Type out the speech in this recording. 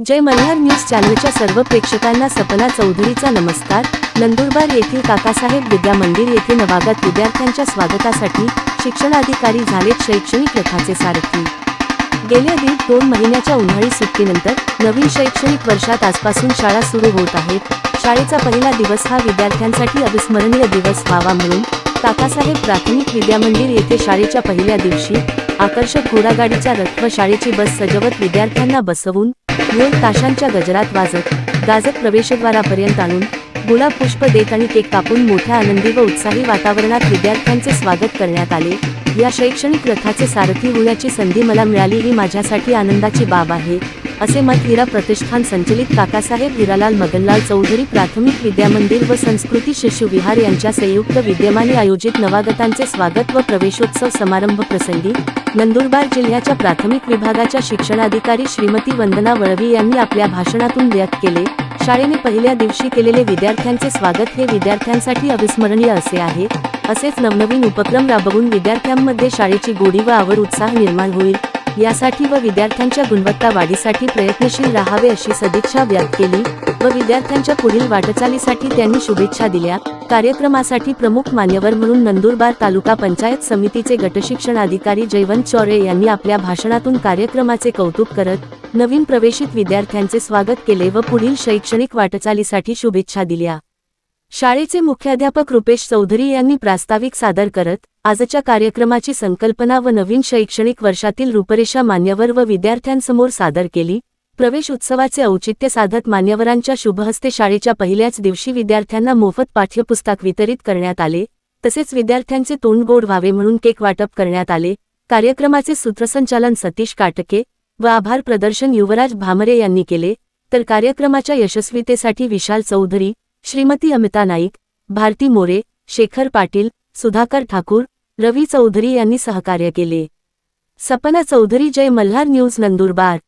जय Malhar news चॅनलच्या सर्व प्रेक्षकांना सपना चौधरीचा नमस्कार. नंदुरबार येथील काकासाहेब विद्या मंदिर येथे नवागत विद्यार्थ्यांच्या स्वागतासाठी शिक्षणाधिकारी झालेत शैक्षणिक रथाचे सारथी. गेल्या दीड दोन महिन्याच्या उन्हाळी सुट्टीनंतर नवीन शैक्षणिक वर्षात आजपासून शाळा सुरू होत आहेत. शाळेचा पहिला दिवस हा विद्यार्थ्यांसाठी अविस्मरणीय दिवस व्हावा म्हणून काकासाहेब प्राथमिक विद्यामंदिर येथे शाळेच्या पहिल्या दिवशी आकर्षक घोडागाडीचा रथ व शाळेची बस सजवत विद्यार्थ्यांना बसवून ढोल ताशांच्या गजरात वाजत गाजत प्रवेशद्वारापर्यंत आणून गुलाब पुष्प देत आणि केक कापून मोठ्या आनंदी व उत्साही वातावरणात विद्यार्थ्यांचे स्वागत करण्यात आले. या शैक्षणिक रथाचे सारथी होण्याची संधी मला मिळाली ही माझ्यासाठी आनंदाची बाब आहे असे मत हिरा प्रतिष्ठान संचलित काकासाहेब हिरालाल मगनलाल चौधरी प्राथमिक विद्यामंदिर व संस्कृती शिशु विहार यांच्या संयुक्त विद्यमाने आयोजित नवागतांचे स्वागत व प्रवेशोत्सव समारंभ प्रसंगी नंदुरबार जिल्ह्याच्या प्राथमिक विभागाच्या शिक्षणाधिकारी श्रीमती वंदना वळवी यांनी आपल्या भाषणातून व्यक्त केले शाळेने पहिल्या दिवशी केलेले विद्यार्थ्यांचे स्वागत हे विद्यार्थ्यांसाठी अविस्मरणीय असे आहे. असेच नवनवीन उपक्रम राबवून विद्यार्थ्यांमध्ये शाळेची गोडी व आवड उत्साह निर्माण होईल. यासाठी व विद्यार्थ्यांच्या गुणवत्ता वाढीसाठी प्रयत्नशील राहावे अशी सदिच्छा व्यक्त केली व विद्यार्थ्यांच्या पुढील वाटचालीसाठी त्यांनी शुभेच्छा दिल्या. कार्यक्रमासाठी प्रमुख मान्यवर म्हणून नंदुरबार तालुका पंचायत समितीचे गटशिक्षण अधिकारी जयवंत चौरे यांनी आपल्या भाषणातून कार्यक्रमाचे कौतुक करत नवीन प्रवेशित विद्यार्थ्यांचे स्वागत केले व पुढील शैक्षणिक वाटचालीसाठी शुभेच्छा दिल्या. शाळेचे मुख्याध्यापक रुपेश चौधरी यांनी प्रास्ताविक सादर करत आजच्या कार्यक्रमाची संकल्पना व नवीन शैक्षणिक वर्षातील रूपरेषा मान्यवर व विद्यार्थ्यांसमोर सादर केली. प्रवेश उत्सवाचे औचित्य साधत मान्यवरांच्या शुभहस्ते शाळेच्या पहिल्याच दिवशी विद्यार्थ्यांना मोफत पाठ्यपुस्तक वितरित करण्यात आले तसेच विद्यार्थ्यांचे तोंड गोड व्हावे म्हणून केक वाटप करण्यात आले. कार्यक्रमाचे सूत्रसंचालन सतीश काटके व आभार प्रदर्शन युवराज भामरे यांनी केले. तर कार्यक्रमाच्या यशस्वीतेसाठी विशाल चौधरी श्रीमती अमिता नाईक भारती मोरे शेखर पाटील सुधाकर ठाकूर रवी चौधरी यांनी सहकार्य केले. सपना चौधरी जय मल्हार न्यूज नंदुरबार.